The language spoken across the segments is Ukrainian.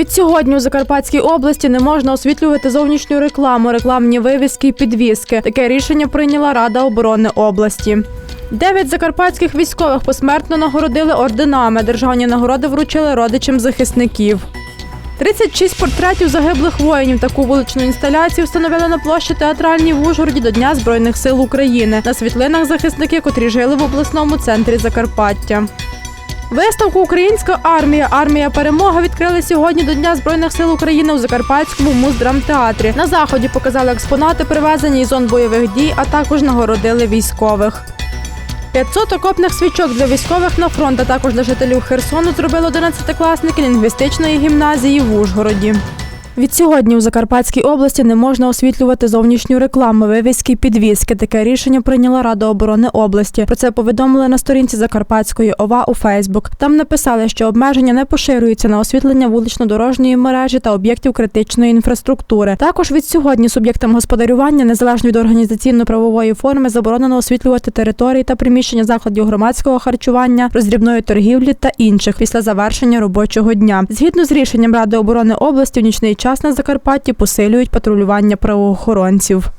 Від сьогодні у Закарпатській області не можна освітлювати зовнішню рекламу, рекламні вивіски і підвіски. Таке рішення прийняла Рада оборони області. Дев'ять закарпатських військових посмертно нагородили орденами. Державні нагороди вручили родичам захисників. 36 портретів загиблих воїнів. Таку вуличну інсталяцію встановили на площі театральній в Ужгороді до Дня Збройних сил України. На світлинах захисники, котрі жили в обласному центрі Закарпаття. Виставку Українська армія армія перемога відкрили сьогодні до Дня Збройних сил України у Закарпатському муздрамтеатрі. На заході показали експонати, привезені із зон бойових дій, а також нагородили військових. 500 окопних свічок для військових на фронт, а також для жителів Херсону зробили 11-класники лінгвістичної гімназії в Ужгороді. Від сьогодні у Закарпатській області не можна освітлювати зовнішню рекламу, вивіски, підвіски. Таке рішення прийняла Рада оборони області. Про це повідомили на сторінці Закарпатської ОВА у Фейсбук. Там написали, що обмеження не поширюються на освітлення вулично-дорожньої мережі та об'єктів критичної інфраструктури. Також від сьогодні суб'єктам господарювання, незалежно від організаційно-правової форми, заборонено освітлювати території та приміщення закладів громадського харчування, роздрібної торгівлі та інших після завершення робочого дня. Згідно з рішенням Ради оборони області, в нічний час на Закарпатті посилюють патрулювання правоохоронців.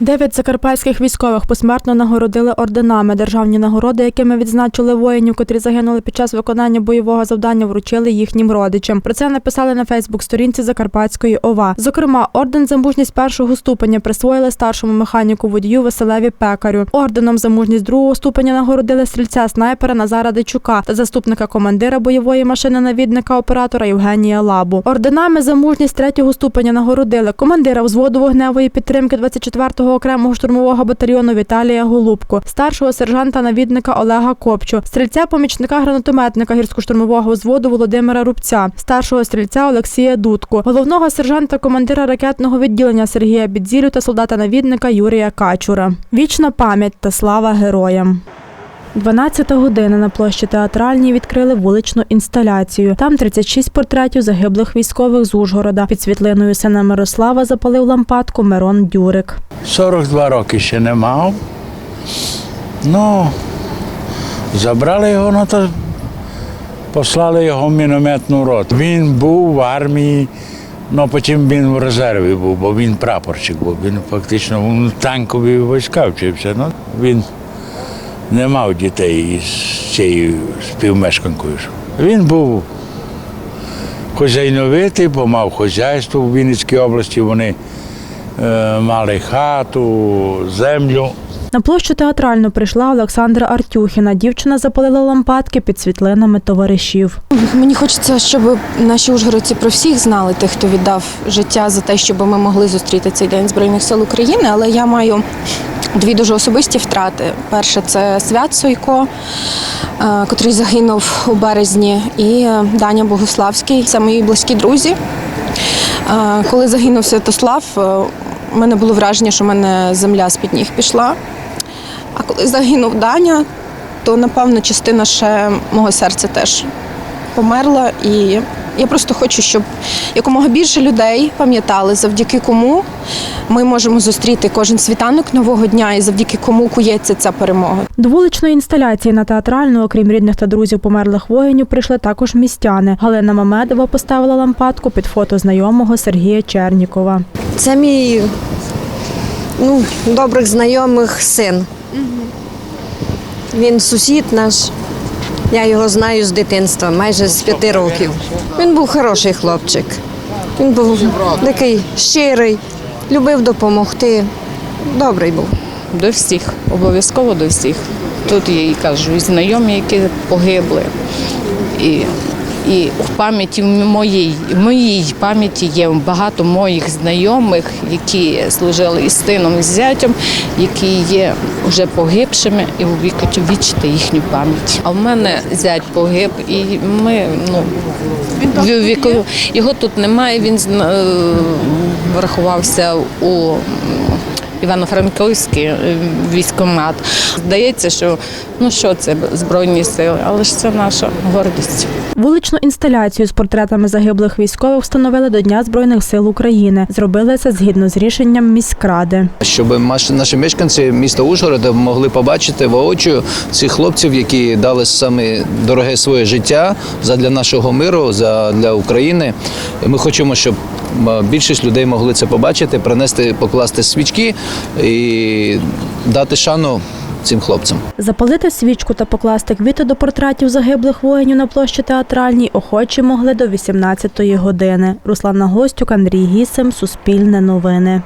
Дев'ять закарпатських військових посмертно нагородили орденами. Державні нагороди, якими відзначили воїнів, котрі загинули під час виконання бойового завдання, вручили їхнім родичам. Про це написали на Фейсбук-сторінці Закарпатської ОВА. Зокрема, орден за мужність першого ступеня присвоїли старшому механіку водію Василеві Пекарю. Орденом за мужність другого ступеня нагородили стрільця снайпера Назара Дичука та заступника командира бойової машини навідника оператора Євгенія Лабу. Орденами за мужність третього ступеня нагородили командира взводу вогневої підтримки 24-го окремого штурмового батальйону Віталія Голубко, старшого сержанта навідника Олега Копчу, стрільця помічника гранатометника гірсько-штурмового взводу Володимира Рубця, старшого стрільця Олексія Дудко, головного сержанта командира ракетного відділення Сергія Бідзілю та солдата-навідника Юрія Качура. Вічна пам'ять та слава героям. 12 година на площі театральній відкрили вуличну інсталяцію. Там 36 портретів загиблих військових з Ужгорода. Під світлиною сина Мирослава запалив лампадку Мирон Дюрик. 42 роки ще не мав. Ну, забрали його, ну то послали його в мінометну роту. Він був в армії, ну потім він в резерві був, бо він прапорщик був. Він фактично в танкові війська вчився. Ну, він не мав дітей із цією співмешканкою. Він був хозяйновитий, бо мав хазяйство в Вінницькій області. Вони е, мали хату, землю. На площу театральну прийшла Олександра Артюхіна. Дівчина запалила лампадки під світлинами товаришів. Мені хочеться, щоб наші ужгородці про всіх знали тих, хто віддав життя за те, щоб ми могли зустріти цей день збройних сил України. Але я маю дві дуже особисті втрати. Перше це Свят Сойко, е, котрий загинув у березні, і е, Даня Богославський. Це мої близькі друзі. Е, Коли загинув Святослав, е, у мене було враження, що в мене земля з-під ніг пішла. А коли загинув Даня, то напевно частина ще мого серця теж померла. І я просто хочу, щоб якомога більше людей пам'ятали, завдяки кому ми можемо зустріти кожен світанок нового дня і завдяки кому кується ця перемога. До вуличної інсталяції на театральну, окрім рідних та друзів померлих воїнів, прийшли також містяни. Галина Мамедова поставила лампадку під фото знайомого Сергія Чернікова. Це мій ну, добрих знайомих син. Він сусід наш. Я його знаю з дитинства, майже з п'яти років. Він був хороший хлопчик. Він був такий щирий, любив допомогти. Добрий був. До всіх, обов'язково до всіх. Тут є, і кажу, і знайомі, які погибли. І, і в пам'яті в моїй, в моїй пам'яті є багато моїх знайомих, які служили із сином, і з зятем, які є вже погибшими, і увіковічити їхню пам'ять. А в мене зять погиб, і ми ну віку його тут немає. Він зна- е, у Івано-Франківський е, військкомат. Здається, що ну що це збройні сили, але ж це наша гордість. Вуличну інсталяцію з портретами загиблих військових встановили до Дня Збройних сил України. Зробили це згідно з рішенням міськради. щоб наші мешканці міста Ужгорода могли побачити воочию цих хлопців, які дали саме дороге своє життя задля нашого миру, для України. І Ми хочемо, щоб більшість людей могли це побачити, принести, покласти свічки і дати шану цим хлопцям. Запалити свічку та покласти квіти до портретів загиблих воїнів на площі театральній охочі могли до 18-ї години. Руслана Гостюк, Андрій Гісем, Суспільне новини.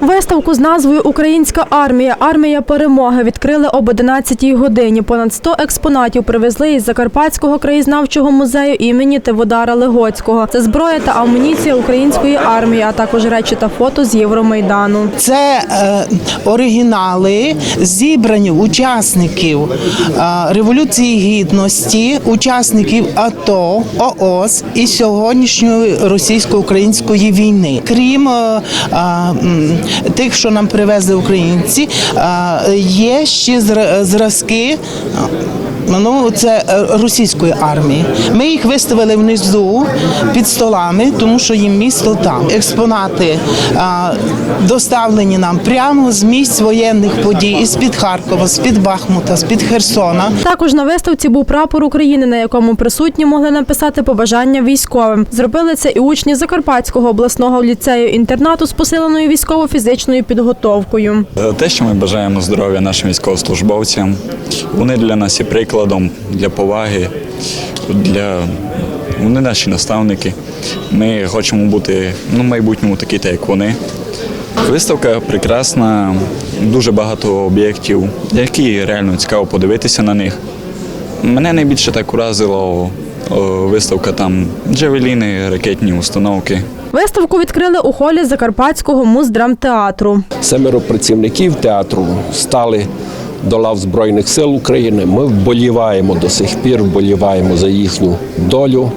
Виставку з назвою Українська армія армія перемоги відкрили об 11-й годині. Понад 100 експонатів привезли із Закарпатського краєзнавчого музею імені Теводара Легоцького. Це зброя та амуніція української армії, а також речі та фото з Євромайдану. Це е, оригінали зібрані учасників е, Революції Гідності, учасників АТО, ООС і сьогоднішньої російсько-української війни. Крім е, е, тих, що нам привезли українці, є ще зразки. Е, Ну, це е, російської армії. Ми їх виставили внизу під столами, тому що їм місто там. Експонати а, доставлені нам прямо з місць воєнних подій із під Харкова, з під Бахмута, з під Херсона. Також на виставці був прапор України, на якому присутні могли написати побажання військовим. Зробили це і учні Закарпатського обласного ліцею інтернату з посиленою військово-фізичною підготовкою. Те, що ми бажаємо здоров'я нашим військовослужбовцям, вони для нас є прикладом для поваги, для вони наші наставники. Ми хочемо бути ну, в майбутньому такі, так як вони. Виставка прекрасна, дуже багато об'єктів, які реально цікаво подивитися на них. Мене найбільше так уразило о, виставка там джавеліни, ракетні установки. Виставку відкрили у холі Закарпатського муздрамтеатру. Семеро працівників театру стали до лав Збройних сил України. Ми вболіваємо до сих пір, вболіваємо за їхню долю,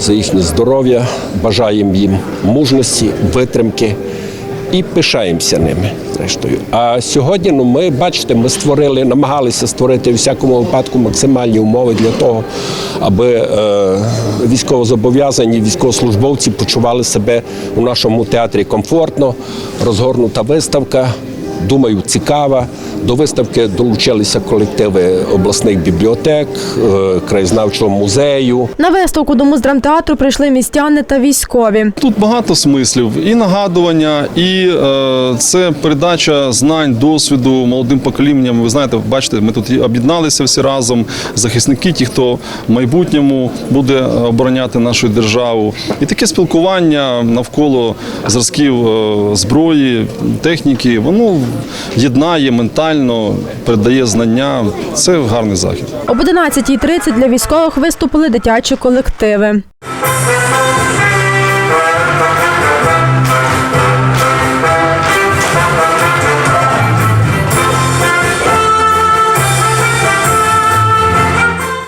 за їхнє здоров'я, бажаємо їм мужності, витримки і пишаємося ними. Зрештою, а сьогодні, ну ми бачите, ми створили, намагалися створити у всякому випадку максимальні умови для того, аби е, військовозобов'язані військовослужбовці почували себе у нашому театрі комфортно, розгорнута виставка. Думаю, цікава. До виставки долучилися колективи обласних бібліотек, е, краєзнавчого музею. На виставку до муздрамтеатру прийшли містяни та військові. Тут багато смислів і нагадування, і е, це передача знань, досвіду молодим поколінням. Ви знаєте, бачите, ми тут об'єдналися всі разом. Захисники, ті, хто в майбутньому буде обороняти нашу державу, і таке спілкування навколо зразків е, зброї, техніки, воно єднає ментально, передає знання. Це гарний захід. Об 11.30 для військових виступили дитячі колективи.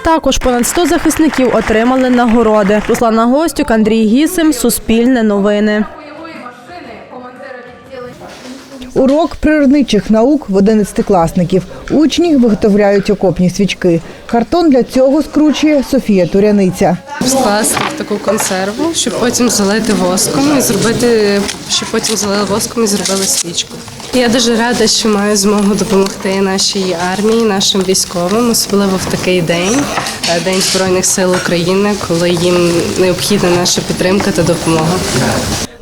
Також понад 100 захисників отримали нагороди. Руслана Гостюк, Андрій Гісим, Суспільне новини. Урок природничих наук в 11-класників. Учні виготовляють окопні свічки. Картон для цього скручує Софія Туряниця. скласти в таку консерву, щоб потім залити воском і зробити, щоб потім залили воском і зробили свічку. Я дуже рада, що маю змогу допомогти нашій армії, нашим військовим, особливо в такий день, е, День Збройних сил України, коли їм необхідна наша підтримка та допомога.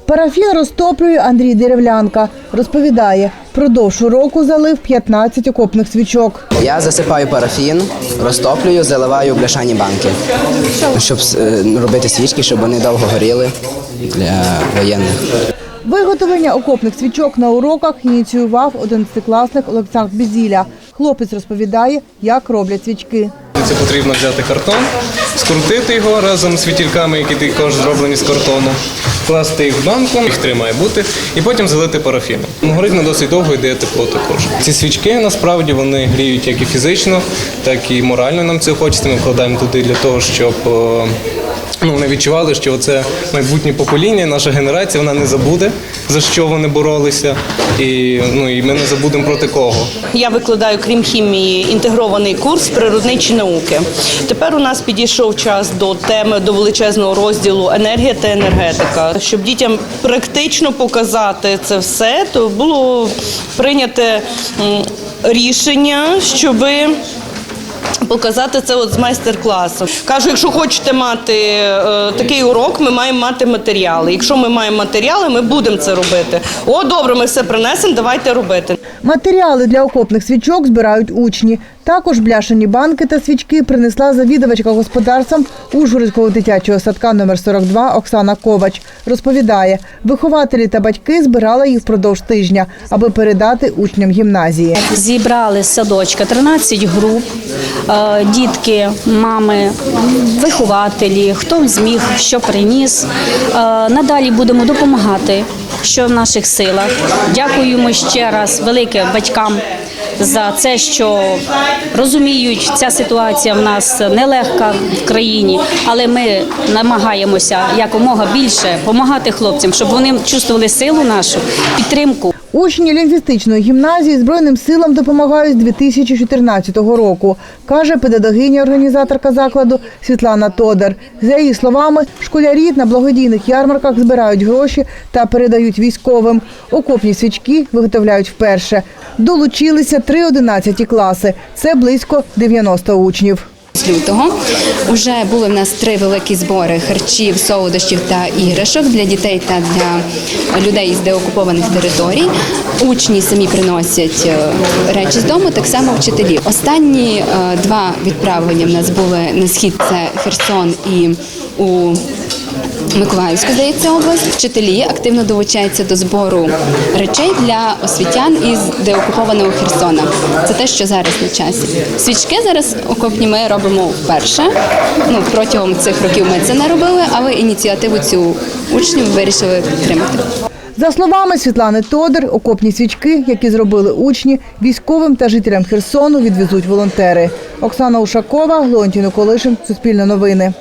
Парафін розтоплює Андрій Деревлянка. Розповідає, продовж року залив 15 окопних свічок. Я засипаю парафін, розтоплюю, заливаю бляшані банки, щоб е, робити свічки, щоб вони довго горіли для воєнних. Виготовлення окопних свічок на уроках ініціював 11-класник Олександр Бізіля. Хлопець розповідає, як роблять свічки. Це потрібно взяти картон, скрутити його разом з фітільками, які також зроблені з картону, класти їх в банку, їх три має бути, і потім залити парафіном. Горить на досить довго йде тепло також. Ці свічки насправді вони гріють як і фізично, так і морально нам це хочеться. Ми вкладаємо туди для того, щоб е, Ну, вони відчували, що це майбутнє покоління, наша генерація, вона не забуде, за що вони боролися. І, ну, і ми не забудемо проти кого. Я викладаю, крім хімії, інтегрований курс природничі науки. Тепер у нас підійшов час до теми до величезного розділу енергія та енергетика. Щоб дітям практично показати це все, то було прийняте рішення, щоби Показати це от з майстер-класу. Кажу, якщо хочете мати е, такий урок, ми маємо мати матеріали. Якщо ми маємо матеріали, ми будемо це робити. О, добре, ми все принесемо, давайте робити. Матеріали для окопних свічок збирають учні. Також бляшані банки та свічки принесла завідувачка господарством Ужгородського дитячого садка номер 42 Оксана Ковач. Розповідає, вихователі та батьки збирали їх впродовж тижня, аби передати учням гімназії. Зібрали з садочка 13 груп, е, дітки, мами, вихователі, хто зміг, що приніс. Е, Надалі будемо допомагати, що в наших силах. Дякуємо ще раз велике батькам. За це, що розуміють, ця ситуація в нас нелегка в країні, але ми намагаємося якомога більше допомагати хлопцям, щоб вони чувствували силу нашу підтримку. Учні лінгвістичної гімназії Збройним силам допомагають з 2014 року, каже педагогиня-організаторка закладу Світлана Тодар. За її словами, школярі на благодійних ярмарках збирають гроші та передають військовим. Окопні свічки виготовляють вперше. Долучилися три 11 класи. Це близько 90 учнів. Лютого вже були в нас три великі збори харчів, солодощів та іграшок для дітей та для людей з деокупованих територій. Учні самі приносять е, речі з дому, так само вчителі. Останні е, два відправлення в нас були на схід це Херсон і у Миколаївську, здається, область. Вчителі активно долучаються до збору речей для освітян із деокупованого Херсона. Це те, що зараз на часі. Свічки зараз окопні ми робимо вперше. Ну протягом цих років ми це не робили, але ініціативу цю учнів вирішили підтримати. За словами Світлани Тодер, окопні свічки, які зробили учні, військовим та жителям Херсону відвезуть волонтери. Оксана Ушакова, Леонтій Николишин, Суспільне новини.